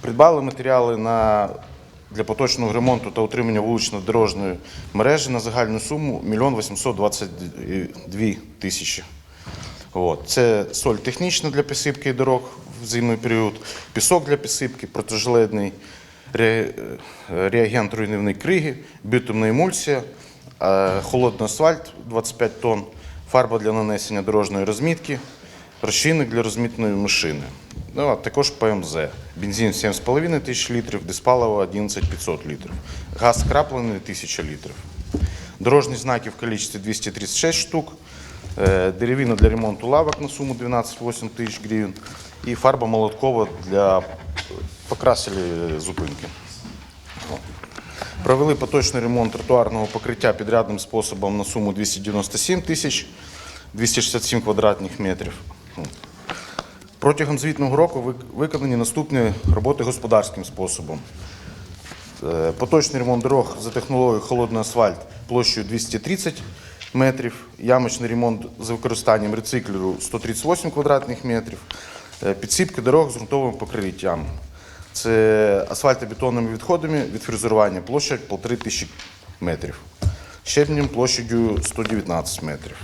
Придбали матеріали на, для поточного ремонту та утримання вулично-дорожньої мережі на загальну суму 1 мільйон 822 тисячі. От. Це соль технічна для підсипки дорог в зимний період, пісок для підсипки, протижеледний ре- е, реагент руйнівної криги, бітумна емульсія, е, холодний асфальт 25 тонн, фарба для нанесення дорожньої розмітки, розчинник для розмітної машини. Ну, а також ПМЗ. Бензин 7,5 тисяч літрів, диспаливо 11 500 літрів. Газ скраплений 1000 літрів. Дорожні знаки в кількості 236 штук. Е, Деревина для ремонту лавок на суму 12,8 тисяч гривень. І фарба молоткова для покрасили зупинки. Провели поточний ремонт тротуарного покриття підрядним способом на суму 297 тисяч 267 квадратних метрів. Протягом звітного року виконані наступні роботи господарським способом. Е, Поточний ремонт дорог за технологією холодний асфальт площею 230 метрів, ямочний ремонт з використанням рециклеру 138 квадратних метрів, е, підсипки дорог з ґрунтовим покриттям. Це асфальтобетонними відходами від фрезерування площа 1,5 тисячі метрів. Щебнем площадю 119 метрів.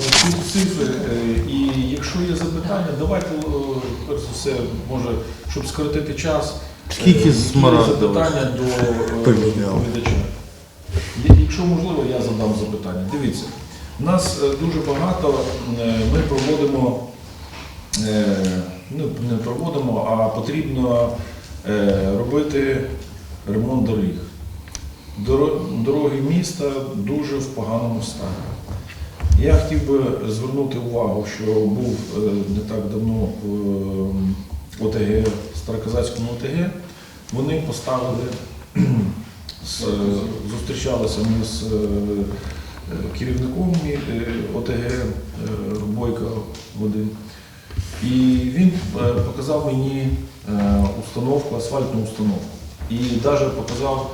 Ці цифри, е, і якщо є запитання, давайте е, перш за все, може, щоб скоротити час. е, Скільки смарагдових запитання до е, доповідача? Якщо можливо, я задам запитання. Дивіться, нас е, дуже багато е, ми проводимо, е, ну не проводимо, а потрібно е, робити ремонт доріг. Дороги міста дуже в поганому стані. Я хотів би звернути увагу, що був е, не так давно в е, ОТГ, Староказацькому ОТГ. Вони поставили, зустрічалися ми з е, керівником е, ОТГ е, Бойко Вадим. І він е, показав мені е, установку, асфальтну установку. І навіть показав,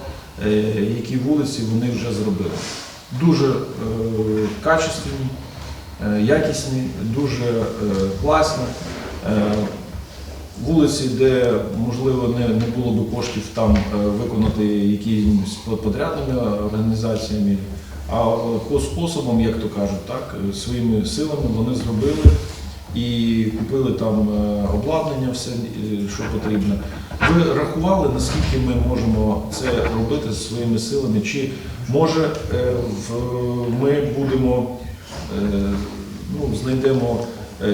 е, які вулиці вони вже зробили. Дуже качественні, якісні, дуже класні. Вулиці, де можливо не, не було б коштів там виконати якимись подрядними організаціями, а способом, як то кажуть, так, своїми силами вони зробили і купили там е, обладнання, все, е, що потрібно. Ви рахували, наскільки ми можемо це робити зі своїми силами? Чи може е, ми будемо ну, знайдемо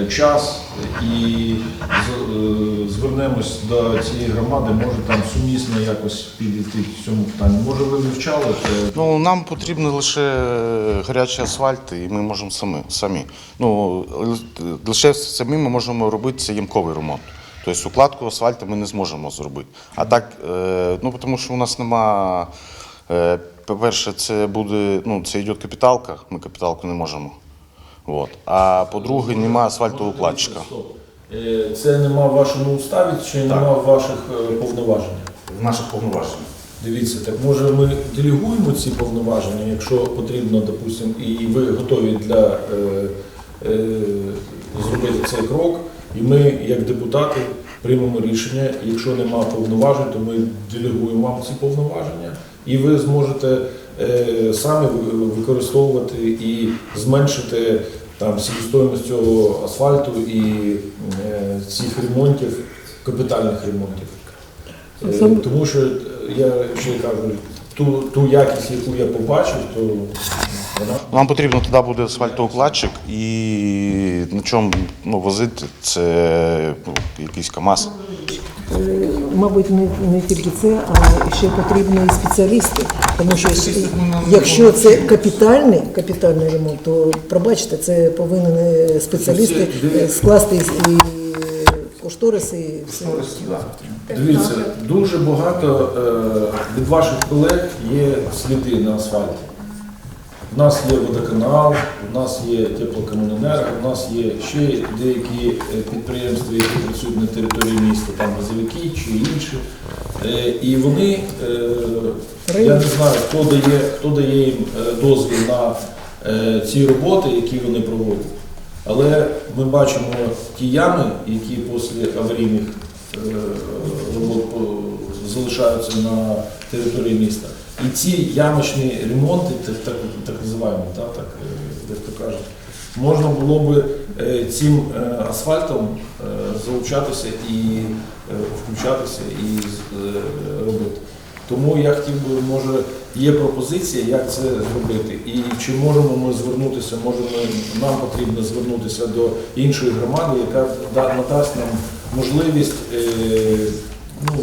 час і е, звернемось до цієї громади, може там сумісно якось підійти в цьому питанні. Може ви вивчали? е, Ну, нам потрібно лише гарячий асфальт, і ми можемо самі. самі. Ну, лише самі ми можемо робити це ямковий ремонт. Тобто укладку асфальту ми не зможемо зробити. А так, е, ну тому що у нас нема. е, По-перше, це буде, ну, це йде капіталка, ми капіталку не можемо. От. А по-друге, немає асфальтоукладчика. Е, Це нема в вашому уставі чи нема в ваших е, повноваженнях? В наших повноваженнях. Дивіться, так може ми делегуємо ці повноваження, якщо потрібно, допустимо, і ви готові для е, е, зробити цей крок, і ми, як депутати, приймемо рішення. Якщо нема повноважень, то ми делегуємо вам ці повноваження, і ви зможете е, самі ви- використовувати і зменшити там себестоїмость цього асфальту і е, цих ремонтів, капітальних ремонтів. Е, Тому що я ще кажу, ту, ту якість, яку я побачив, то вона Нам потрібно тоді буде асфальтоукладчик і на чому ну, возити це ну, якийсь КАМАЗ. Е, Мабуть, не, не тільки це, а ще потрібні і спеціалісти. Тому що якщо це капітальний, капітальний ремонт, то пробачте, це повинен е, спеціалісти е, скласти і кошториси, і все. дивіться, дуже багато від ваших колег є сліди на асфальті. У нас є водоканал, у нас є теплокомуненерго, у нас є ще деякі е, підприємства, які працюють на території міста, там газовики чи інші. Е, І вони, е, я не знаю, хто дає, хто дає їм дозвіл на ці роботи, які вони проводять. Але ми бачимо ті ями, які після аварійних робот залишаються на території міста. І ці ямочні ремонти, так, так, так називаємо, та, так, е, як то кажуть, можна було би е, цим е, асфальтом залучатися і включатися і робити. Тому я хотів би, може, є пропозиція, як це зробити. І чи можемо ми звернутися, може нам потрібно звернутися до іншої громади, яка да- надасть нам можливість ну,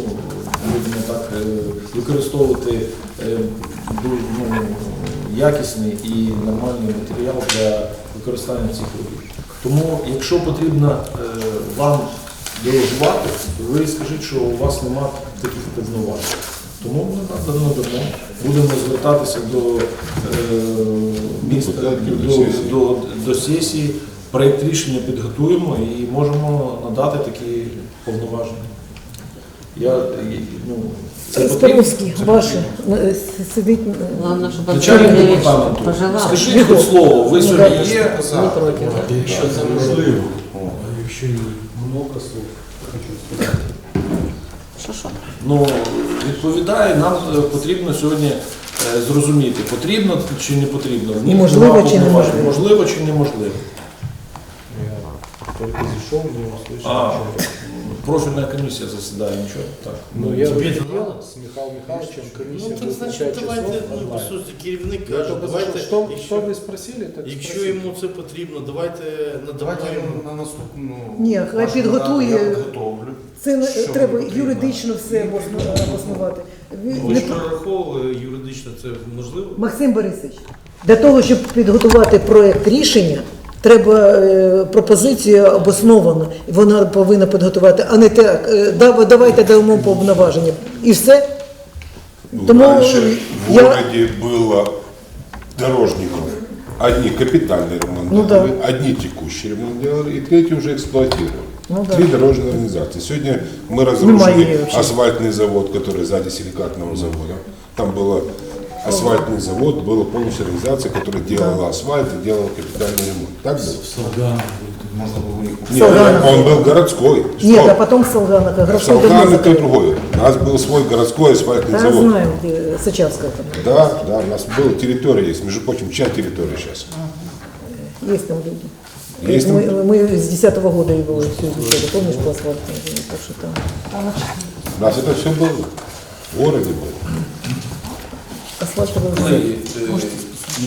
будемо так, е, використовувати е, ну, якісний і нормальний матеріал для використання цих робіт. Тому, якщо потрібно е, вам дорожувати, ви скажіть, що у вас немає таких повноважень. Тому ми надамо надамо. Будемо звертатися до міста, до до, до сесії. Проєкт рішення підготуємо і можемо надати такі повноваження. Я, ну, це потрібно? Спировський, ваше, е, с- сидить. е, Главное, чтобы Начальник департаменту. пожелал. Скажіть хоч слово, ви Ну, сьогодні є. Против. Якщо це можливо, а якщо ні, много слов хочу сказати. Что, что? Ну, відповідає, нам е, потрібно сьогодні е, зрозуміти, потрібно чи не потрібно. Них Можливо нема чи повноважень. неможливо. Можливо чи неможливо. Я только зашел, не услышал А. Профільна комісія засідає, нічого. Так. Ну, я Тебе сидел надо? с Михаилом Михайловичем, комиссия Ну так значить 5 часов давайте, ну, по суті, керівник каже, давайте, зашел, что, якщо, что вы спросили, так якщо спросили. йому це потрібно, давайте Давайте надамо йому. на наступну. Ні, хай вашу підготує. нараду Я підготовлю. Це не- Що треба потрібно? юридично все обосно- обоснувати. Ви Ви не ж прораховували юридично це можливо? Максим Борисович, для того, щоб підготувати проєкт рішення, треба е, пропозиція обоснована. І Вона повинна підготувати, а не так, е, «Да, давайте дамо повноваження. І все. Ну, Тому Раньше в я- городе было дорожников. Одни капитальный ремонт Ну делали, да. одни текущий ремонт делали, и третьи уже эксплуатировали. Ну да. Три дорожные организации. Сегодня мы Немає разрушили її вообще. асфальтный завод, который сзади силикатного завода. Там было асфальтный завод, была полностью организация, которая делала асфальт и делала капитальный ремонт. Так было? Можна було у них Нет, Солгана. он был городской. Ні, Стоп. а потім Солгана, городской Солган давно это закрыт. другое. У нас был свой городской асфальтный Да, завод. знаю, де Сачавська там. Да, да, у нас была территория есть. Между прочим, чья территория сейчас? Є там люди. Есть мы, там? мы с 10 года его все изучали, помнишь, по асфальту? Так что там. У нас это все было. В городе было. Колеги, е,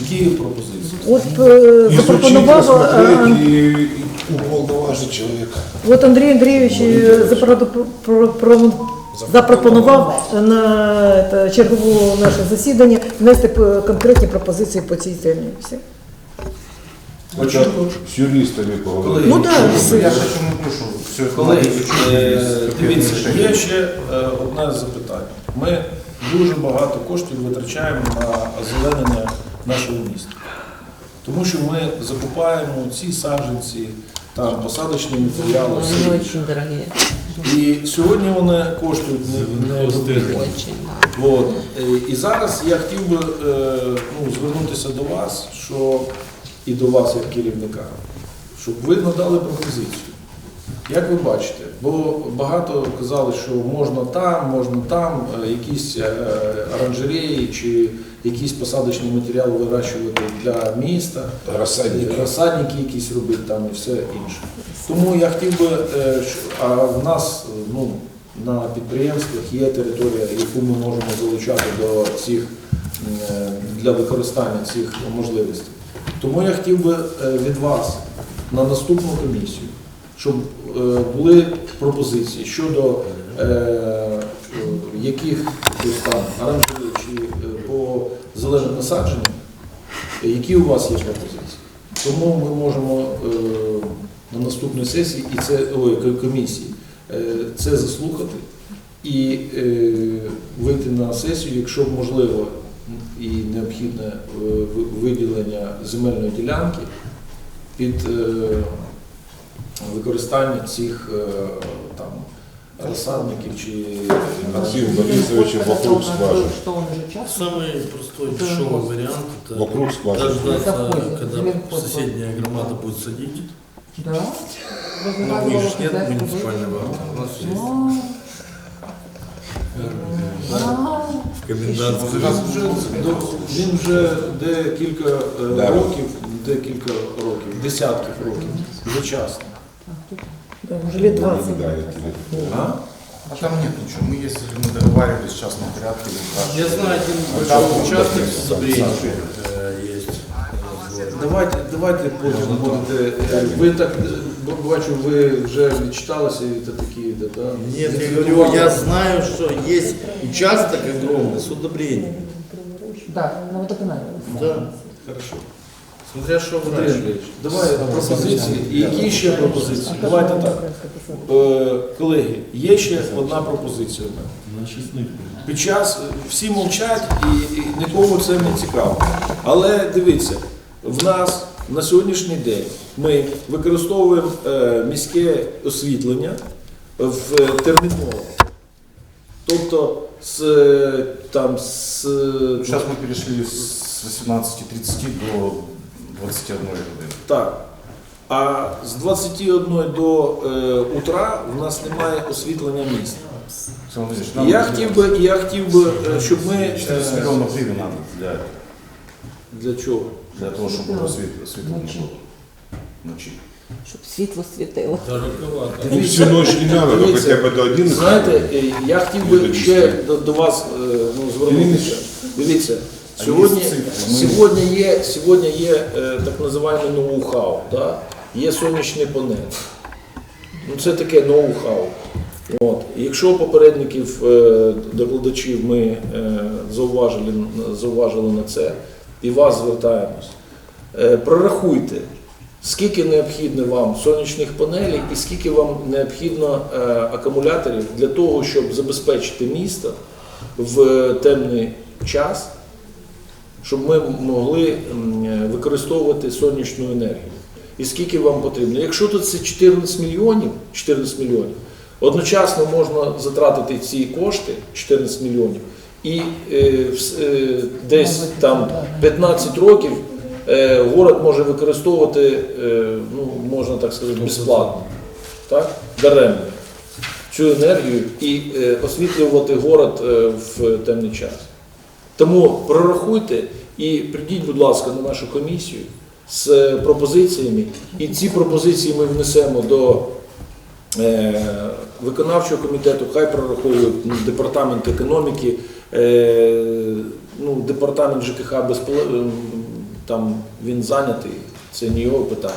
які пропозиції? От е, запропонував, рассмотреть е, и, и уполноважить человека. от Андрій Андрійович е, запро- про- про- запропонував на чергову наше засідання внести конкретні пропозиції по цій темі. Все. Это с юристами поговорить. Колеги, Ну да, все. Я ж чому пишу. Все Колеги, е, дивіться, є ще е, одне запитання. Ми дуже багато коштів витрачаємо на озеленення нашого міста. Тому що ми закупаємо ці саджанці, там посадочні матеріали. все Они інше. очень. І сьогодні вони коштують не, не От. Е, І зараз я хотів би е, ну, звернутися до вас, що і до вас як керівника, щоб ви надали пропозицію. Як ви бачите, бо багато казали, що можна там, можна там, е, якісь е, оранжереї чи якісь посадочні матеріали вирощувати для міста, Рассадники. розсадники якісь робити там і все інше. Тому я хотів би, е, а в нас е, ну, на підприємствах є територія, яку ми можемо залучати до цих е, для використання цих можливостей. Тому я хотів би е, від вас на наступну комісію, щоб е, були пропозиції щодо е, е, яких там оранжерей чи е, по зеленим насадженням, е, які у вас є пропозиції. Тому ми можемо е, на наступній сесії і це ой, комісії е, це заслухати і е, вийти на сесію, якщо можливо, і необхідне е, виділення земельної ділянки під е, використання цих е, там розсадників чи Максим Борисович вокруг скважин. Что он уже час? Самый простой, дешевый вариант это Вокруг скважин. дождаться, Заходит, когда Зеленхоз. соседняя громада будет садить. Да. Ну, у них же нет муниципального акта, у нас есть. В комендантскую. Він вже, він вже декілька е, Да. років, декілька років, десятків років, вже часто. Да, уже лет 20. Да, я тебе- А? А там нет ничего. Мы если мы договаривались в частном порядке. Я знаю один большой участок в Собрении э, есть. Давайте, давайте потім будете. е, Ви так е, б- бачу, ви вже відчиталися і це такі, да, да? Нет, я говорю, я знаю, что есть участок огромный с удобрением. Да, на водоканале. Да, Хорошо. смотря что Андрій врач. Давай пропозиції. І які ще пропозиції? Давайте так. Е, Колеги, є ще одна пропозиція. в мене. Під час е, всі мовчать і, і нікому це не цікаво. Але дивіться, в нас на сьогоднішній день ми використовуємо е, міське освітлення в е, терміново. Тобто з е, там з Сейчас мы перешли с 18.30 до 21 годины. Так. А з 21 до е, утра в нас немає освітлення міста. Александр Владимирович, І нам я нужно хотів би, і я хотів би, е, щоб ми 14 е, миллионов гривен надо для, для чого? для того, чтобы было свет, светло не было. Ночи. Щоб світло світило. Дороговато. Ну, всю ночь не надо, но Дивіться, хотя бы до 11. Знаєте, е, я хотів би ще до, до вас е, ну, звернутися. Дивіться, сьогодні, сьогодні є, сьогодні є е, так називаємо ноу-хау, да? є сонячні панелі. Ну, це таке ноу-хау. От. Якщо попередників е, докладачів ми е, зауважили, зауважили на це і вас звертаємось, прорахуйте, скільки необхідно вам сонячних панелей і скільки вам необхідно акумуляторів для того, щоб забезпечити місто в темний час, щоб ми могли е, використовувати сонячну енергію. І скільки вам потрібно. Якщо тут це 14 мільйонів, 14 мільйонів, одночасно можна затратити ці кошти, 14 мільйонів, і е, е, десь там 15 років е, город може використовувати, е, ну, можна так сказати, безплатно, так? даремно цю енергію і е, освітлювати город е, в темний час. Тому прорахуйте і прийдіть, будь ласка, на нашу комісію з е, пропозиціями. І ці пропозиції ми внесемо до е, виконавчого комітету, хай прораховують департамент економіки, е, ну, департамент ЖКХ безпл- там він зайнятий, це не його питання.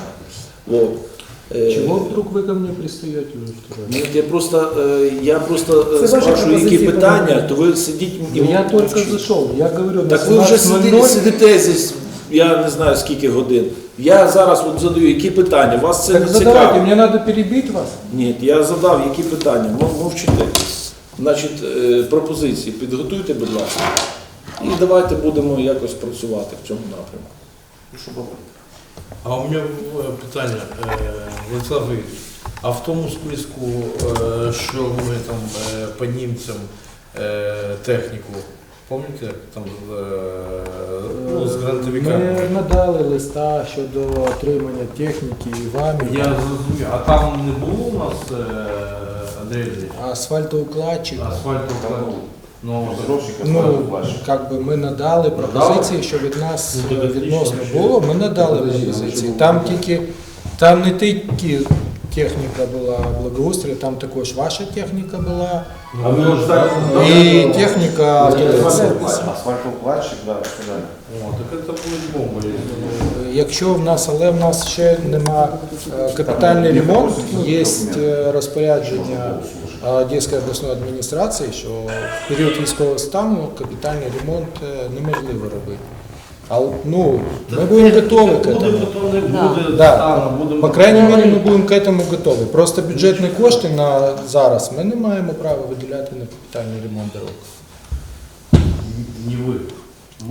Е, Чего вдруг вы ко мне пристаете уже? Ні, я просто, е, я просто е, Це спрашиваю, які пропозиції, питання, пане. то ви сидіть і Ну, я только мовчите. зашел, я говорю, на Так ви вже 17:00 сидите, сидите здесь, я не знаю скільки годин. Я зараз от задаю, які питання, вас це Так не задавайте, цікаво. мне надо перебить вас. Ні, я задав, які питання, Мов- мовчите. Значить, е, пропозиції підготуйте, будь ласка, і давайте будемо якось працювати в цьому напрямку. А у мене е, питання, е, Владислав Григорович, а в тому списку, що ми там по німцям техніку, пам'ятаєте, там ну, з грантовиками? Ми надали листа щодо отримання техніки і вами. Я зрозумів, а там не було у нас е, Андрій Андрійович, Асфальтоукладчик. Ну, Ну, как би ми надали пропозиції, що від нас Ну, е, відносно було, ми надали пропозиції. Там тільки там не тільки техніка була благоустрою, там також ваша техніка була. А ви ж І техніка автодефіс. Асфальтоукладчик, да. О, так це буде бомба. Якщо в нас, але в нас ще нема е, капітальний ремонт, є е, розпорядження Одеської обласної адміністрації, що в період військового стану капітальний ремонт е, неможливо робити. А ну, ми будемо готові к этому. Да. По крайней мере, ми будемо к этому готові. Просто бюджетні кошти на зараз ми не маємо права виділяти на капітальний ремонт дорог. Не ви.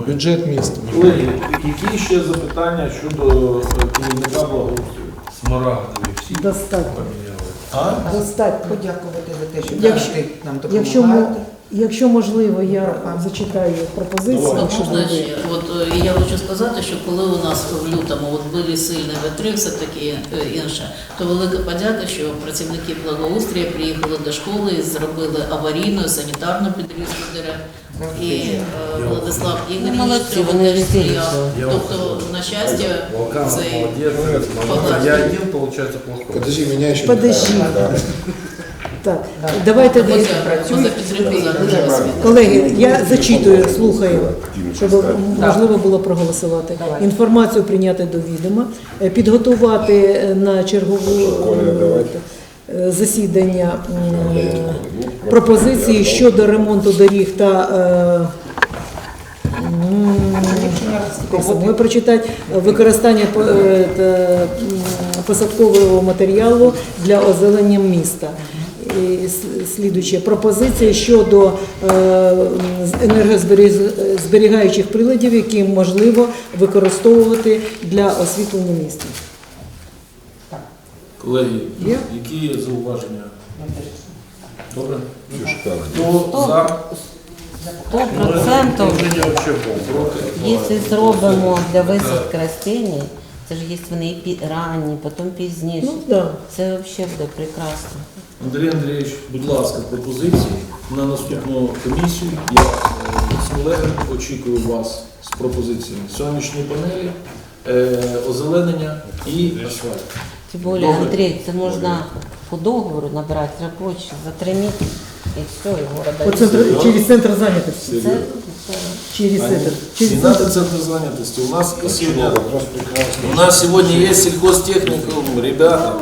Бюджет міста. Колеги, які ще запитання щодо е, керівника благоустрою? Смарагдові всі Достатньо. поміняли. А? Достатньо. Подякувати те, що Якщо- завжди нам Якщо, якщо можливо, я зачитаю пропозиції, Давай. якщо Можна ще? От е, я хочу сказати, що коли у нас в лютому от були сильні вітри, все таки е, інше, то велика подяка, що працівники благоустрія приїхали до школи і зробили аварійну санітарну підрізку дерев. І е, Владислав цьому вони теж сприяв. Тобто, на щастя, цей Я один, получается, плохой. Подожди, еще Подожди. не да. Так, давайте освіти. Колеги, я зачитую, слухаю, щоб можливо було проголосувати. Інформацію прийняти до відома, е, підготувати е, на чергову е, засідання пропозиції щодо ремонту доріг та м, самої прочитати використання посадкового матеріалу для озеленення міста. І с- слідуюче пропозиції щодо е, енергозберігаючих приладів, які можливо використовувати для освітлення міста. Колеги, Є? які є зауваження? Добре. Хто за? Сто процентов, Рішення вообще проти. якщо зробимо для висадки растінь, це ж є вони і пі- ранні, потім пізніше. Ну да. Це взагалі буде прекрасно. Андрій Андрійович, будь ласка, пропозиції на наступну комісію. Я е, з колегами очікую вас з пропозиціями сонячні панелі, е, озеленення і асфальт. Тим більше, Андрій, це можна по договору набрати робочі за три місяці і все, і города. центру, через центр зайнятості. Це, Через этот. центр. Не этот. надо центр. занятости. У нас сегодня, у нас сегодня есть сельхозтехникум, ребята.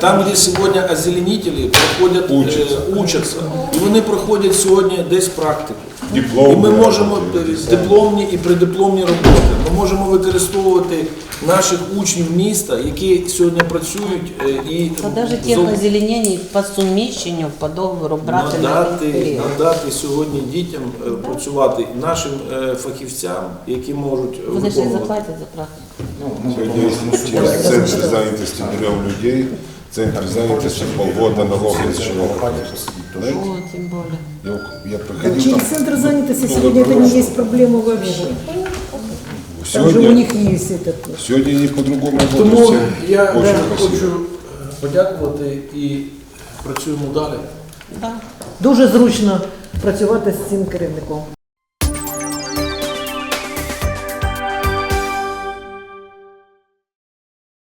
Там, где сегодня озеленители проходят, э, Учатся. учатся. І вони проходять сьогодні десь практику. Диплом. І ми можемо дипломні і предипломні роботи. Ми можемо використовувати наших учнів міста, які сьогодні працюють е, і Та навіть зо- тих по суміщенню, по договору брати надати, період. надати сьогодні дітям е, працювати нашим е, фахівцям, які можуть Вони ж заплатять за практику. Есть через центр занятости берем людей, центр занятости полгода налоги с человека. О, тем более. Я, я проходил Через там, центр занятости сегодня это не есть проблема вообще. Там же у сегодня, них есть этот. сегодня они по-другому Тому работают. я Очень да, красиво. хочу е, подякувати і працюємо далі. Да. Дуже зручно працювати з цим керівником.